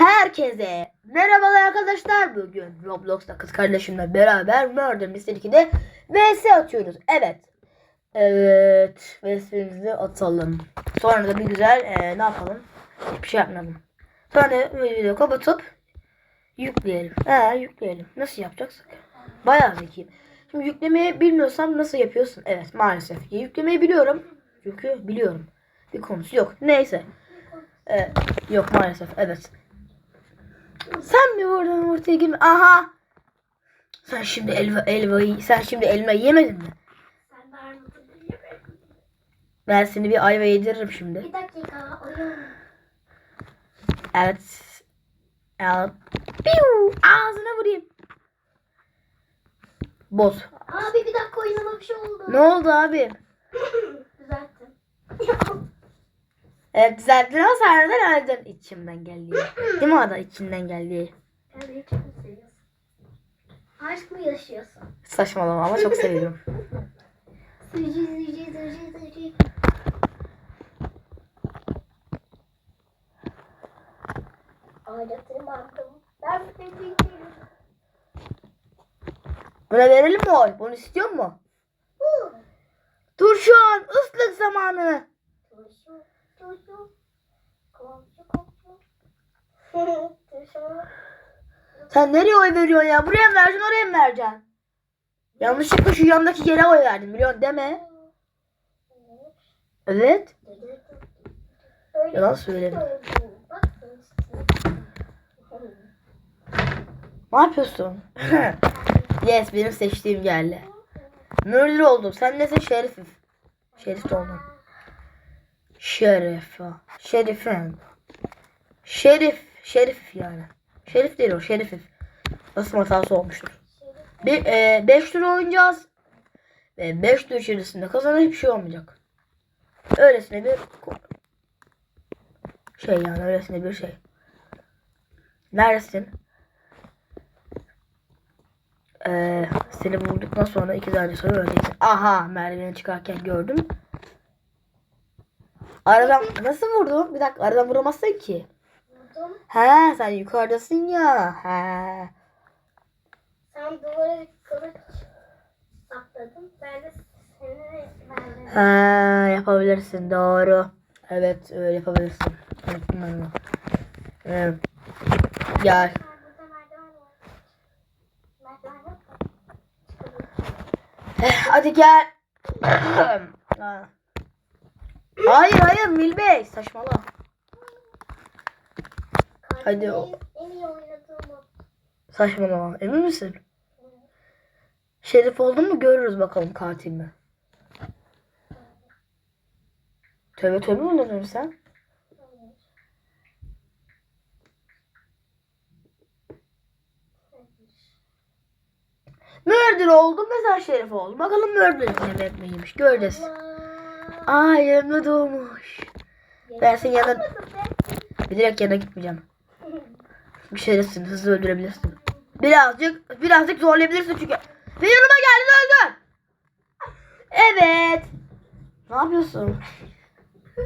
Herkese merhabalar arkadaşlar. Bugün Roblox'ta kız kardeşimle beraber Murder Mystery 2'de vs atıyoruz. Evet. Evet. VS'imizi atalım. Sonra da bir güzel e, ne yapalım? Hiçbir şey yapmayalım. Sonra videoyu kapatıp yükleyelim. He yükleyelim. Nasıl yapacaksak? Bayağı zeki. Şimdi yüklemeyi bilmiyorsam nasıl yapıyorsun? Evet maalesef. Yüklemeyi biliyorum. Çünkü biliyorum. Bir konusu yok. Neyse. Ee, yok maalesef. Evet. Sen mi oradan ortaya girme? Aha. Sen şimdi elva, elvayı, sen şimdi elma yemedin mi? Ben seni bir ayva yediririm şimdi. Bir dakika oyun. Evet. Evet. Piu, ağzına vurayım. Boz. Abi bir dakika oyunuma bir şey oldu. Ne oldu abi? Düzelttim. Evet düzelttin ama nereden öldün? İçimden geldi. Değil mi ada içinden geldi? Yani çok mu seviyorsun? Aşk mı yaşıyorsun? Saçmalama ama çok seviyorum. Baktım. Ben bir tek Buna verelim mi oy? Bunu istiyor mu? Dur şu an ıslık zamanı. Turşu, Sen nereye oy veriyorsun ya? Buraya mı vereceksin oraya mı vereceksin? Yanlışlıkla şu yandaki yere oy verdin biliyorsun deme. Evet. Yalan söyleme. Ne yapıyorsun? yes benim seçtiğim geldi. Murder oldum. Sen nesin şerifim? Şerif de oldum. Şerif. Şerifim. Şerif. Şerif yani. Şerif değil o. Şerifif. Nasıl hatası olmuştur. Bir, e, beş tur oynayacağız. Ve 5 tur içerisinde kazanan hiçbir şey olmayacak. Öylesine bir şey yani öylesine bir şey. Neredesin? Ee, seni bulduktan sonra iki tane soru öleceksin. Aha merdiveni çıkarken gördüm. Aradan nasıl vurdun? Bir dakika aradan vuramazsın ki. Vurdum. He sen yukarıdasın ya. He. Sen duvara kılıç sapladın. Ben de seni verdim. He yapabilirsin doğru. Evet öyle yapabilirsin. Unuttum ben onu. Evet. Gel. Eh, Hadi gel. Ha. hayır hayır Mil Bey saçmalama. Hadi o-. Saçmalama. Emin misin? Şerif oldun mu görürüz bakalım katil mi? Tövbe tövbe mi dedin sen? Murder oldum mesela Şerif oldu. Bakalım Murder ne etmeymiş. Göreceğiz. Aa yanımda doğmuş. Ben senin yanına... Bilerek yanına gitmeyeceğim. Bir şerefsin hızlı öldürebilirsin. Birazcık birazcık zorlayabilirsin çünkü. Ve yanıma geldin öldün. Evet. Ne yapıyorsun?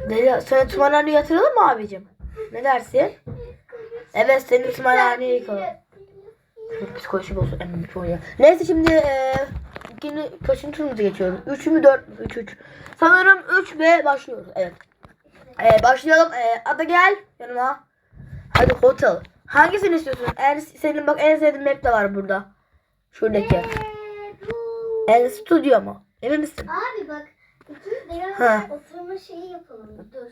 Deli, seni tımarhaneye yatıralım mı abicim? Ne dersin? Evet seni tımarhaneye yıkalım. Psikoloji bozuk en büyük. Neyse şimdi eee ikinci kaçıncı turumuza geçiyoruz? Üç mü dört mü? Üç üç. Sanırım üç ve başlıyoruz. Evet. Eee başlayalım. Eee Ada gel yanıma. Hadi hotel. Hangisini istiyorsun? En, senin bak en sevdiğin map de var burada. Şuradaki. En stüdyo mu? Emin misin? Abi bak. Ha. oturma şeyi yapalım. Dur.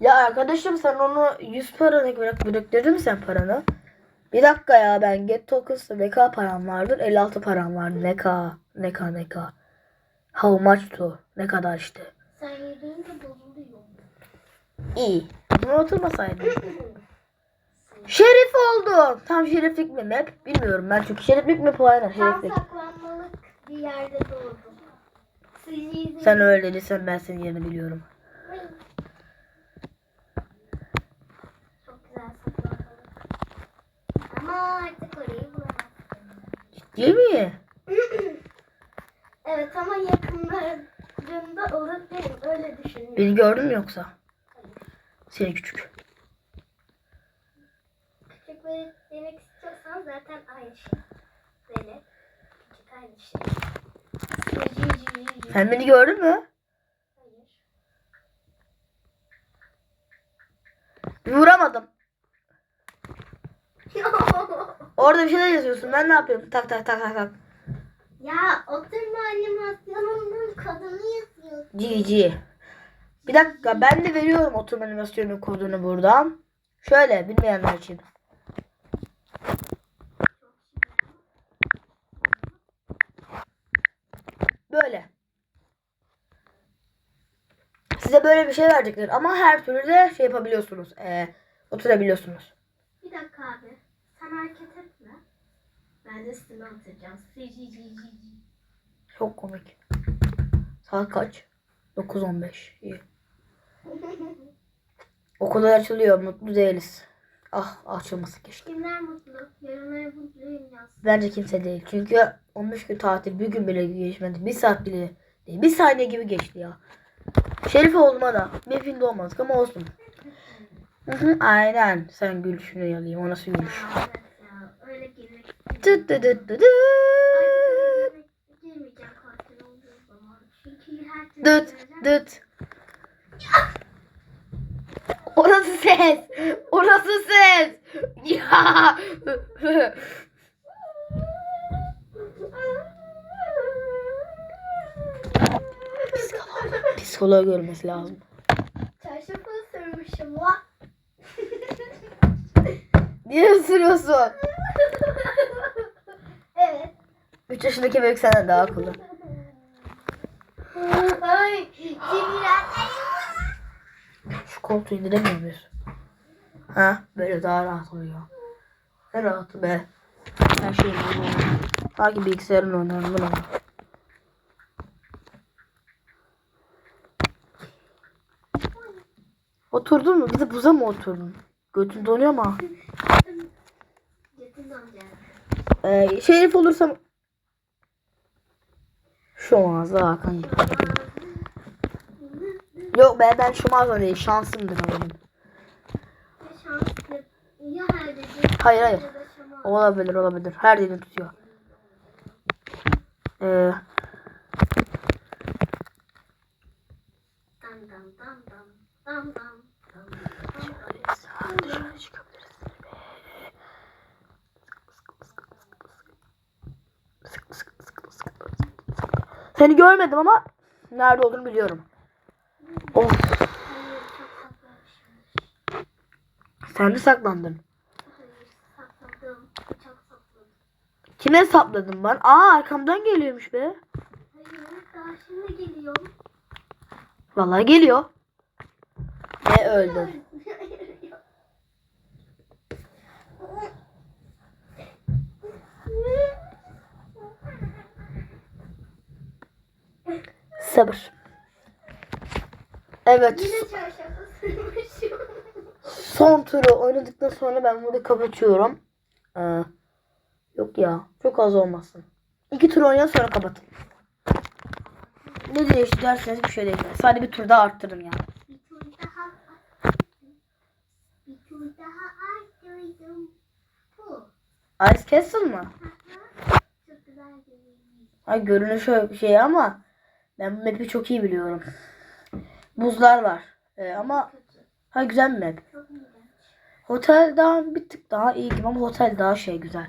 Ya arkadaşım sen onu 100 paranı bırak biriktirdin mi sen paranı? Bir dakika ya ben Get Tokens'ta ne kadar param vardır? 56 param var. Ne kadar? Ne kadar ne kadar? How much to? Ne kadar işte? Sen yediğince bozuluyor. İyi. Buna oturmasaydın. Şerif oldum. Tam şeriflik mi map? Bilmiyorum ben çünkü şeriflik mi Tam şeriflik. saklanmalık bir yerde doğdum. Sen öyle dediysen ben senin yerini biliyorum. Çok güzel saklanmalık. Ama artık orayı bulamam. Değil mi? Evet ama yakınlarında olabilirim. Öyle düşünüyorum. Beni gördün mü yoksa? Seni küçük. küçük velet demek istiyorsan zaten aynı şey. Velet. Küçük aynı şey. Sen beni gördün mü? Hayır. Vuramadım. Orada bir şeyler yazıyorsun. Ben ne yapıyorum? Tak tak tak tak tak. ya oturma animasyonunun kodunu yazıyorsun. GG. Bir dakika ben de veriyorum oturma animasyonunun kodunu buradan. Şöyle bilmeyenler için. Böyle. Size böyle bir şey verecekler ama her türlü de şey yapabiliyorsunuz. Ee, oturabiliyorsunuz. Bir dakika abi. Sen hareket etme. Ben de üstüne oturacağım. Çok komik. Saat kaç? 9.15. İyi. Okullar açılıyor. Mutlu değiliz. Ah açılması keşke. Kimler mutlu? Yorumlara mutluyum yaz. Bence kimse değil. Çünkü 15 gün tatil bir gün bile geçmedi. Bir saat bile değil. Bir saniye gibi geçti ya. Şerif olma da. Mefinde olmadık ama olsun. Hı hı, aynen. Sen gülüşünü yalayayım. O nasıl gülüş? Çünkü her türlü Dıt göreceğim. dıt. Orası ses. Orası ses. Ya. Psikolog, psikolog görmesi lazım. Çarşafı ısırmışım la. Niye ısırıyorsun? evet. 3 yaşındaki bebek senden daha akıllı. Ay. Şu koltuğu indiremiyor muyuz? Ha böyle daha rahat oluyor. Ne rahatı be. Her şey Sanki bilgisayarın oynarım bunu. Oturdun mu? Bir de buza mı oturdun? Götün donuyor ama. Ee, şerif olursam... Şu olmaz Hakan. Yok be ben şu mağaza değil şansımdır benim. Hayır hayır. Olabilir olabilir. Her yerini tutuyor. Ee, Dam dam dam dam. Dam dam Seni görmedim ama nerede olduğunu biliyorum. Of saklamışım. sen de saklandın. Kime sapladın ben? Aa arkamdan geliyormuş be. Hayır geliyorum. Vallahi geliyor. Ne öldün? Sabır. Evet. Son turu oynadıktan sonra ben bunu kapatıyorum. Ee, yok ya. Çok az olmasın. İki tur oynayalım sonra kapatın. Ne değişti derseniz bir şey değil. Sadece bir tur daha arttırdım yani. Bir tur daha Bir tur daha arttırdım. Bu. Ice Castle mı? Ay görünüşü bir şey ama ben bu map'i çok iyi biliyorum. Buzlar var. Ee, ama ha güzel map. Hotel daha bir tık daha iyi gibi ama hotel daha şey güzel.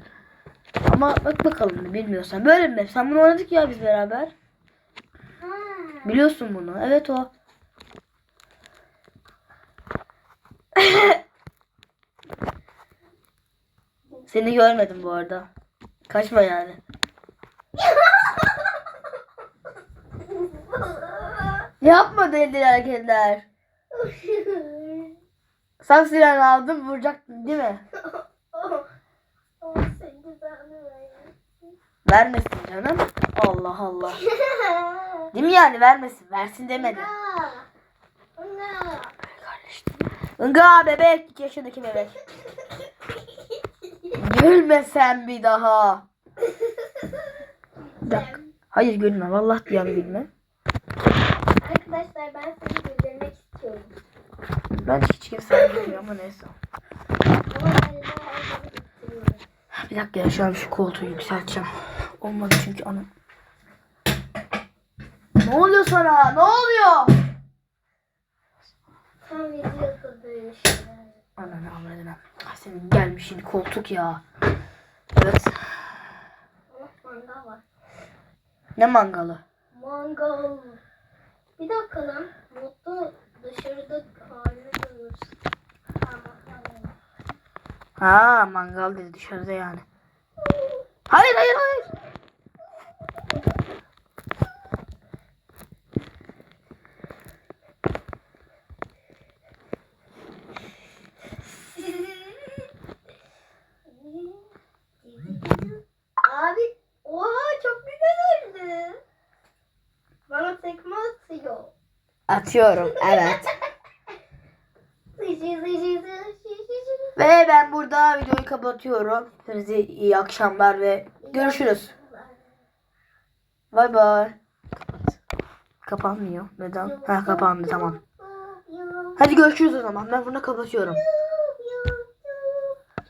Ama bak bakalım bilmiyorsan. Böyle map. Sen bunu oynadık ya biz beraber. Ha. Biliyorsun bunu. Evet o. Seni görmedim bu arada. Kaçma yani. Yapma deli hareketler. Sen siren aldın vuracaktın değil mi? Vermesin canım. Allah Allah. Değil mi yani vermesin. Versin demedi. Nga. Nga. Inga bebek. 2 yaşındaki bebek. Gülme sen bir daha. Bir. Hayır gülme. Vallahi diyen gülme. Arkadaşlar ben seni güldürmek istiyorum. Ben hiç kimse gülmüyor ama neyse. Ama galiba her Bir dakika ya şu an şu koltuğu yükselteceğim. Olmadı çünkü ana. Ne oluyor sana? Ne oluyor? Tam videoda böyle şeyler. Ananı avradına. Ay senin gelmiş şimdi koltuk ya. Evet. Oh mangal var. Ne mangalı? Mangal. Bir dakika lan. Mutlu dışarıda. Tamam tamam. Ha mangal dedi dışarıda yani. Hayır hayır hayır. Abi oha çok güzel oldu. Bana tekme atıyor. Atıyorum evet. Ve ben burada videoyu kapatıyorum. Hepinize iyi akşamlar ve görüşürüz. Bay bay. Kapanmıyor. Neden? Ha kapandı tamam. Hadi görüşürüz o zaman. Ben bunu kapatıyorum.